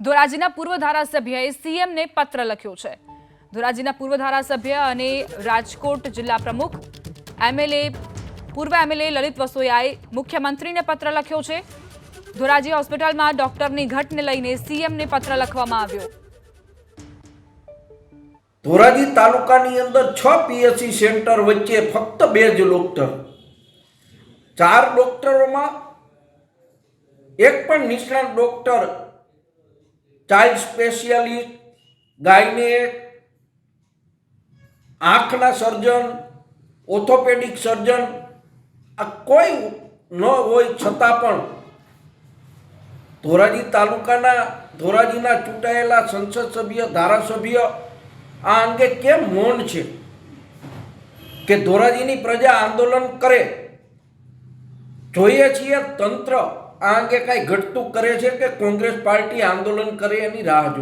ધોરાજીના પૂર્વ ધારાસભ્યએ સીએમને પત્ર લખ્યો છે. ધોરાજીના પૂર્વ ધારાસભ્ય અને રાજકોટ જિલ્લા પ્રમુખ એમએલએ, પૂર્વ એમએલએ લલિત વસોયાએ મુખ્યમંત્રીને પત્ર લખ્યો છે. ધોરાજી હોસ્પિટલમાં ડોક્ટરની ઘટને લઈને સીએમને પત્ર લખવામાં આવ્યો. ધોરાજી તાલુકાની અંદર છ પીએચસી સેન્ટર વચ્ચે ફક્ત બે જ ડોક્ટર. ચાર ડોક્ટરોમાં એક પણ નિષ્ણાત ડોક્ટર ચાઇલ્ડ સ્પેશિયાલિસ્ટ ગાયનેક આંખના સર્જન ઓર્થોપેડિક સર્જન આ કોઈ ન હોય છતાં પણ ધોરાજી તાલુકાના, ધોરાજીના ચૂંટાયેલા સંસદ સભ્ય, ધારાસભ્ય, આ અંગે કેમ મૌન છે? કે ધોરાજીની પ્રજા આંદોલન કરે? જોઈએ છીએ તંત્ર આ અંગે કાંઈ ઘટતું કરે છે કે કોંગ્રેસ પાર્ટી આંદોલન કરે એની રાહ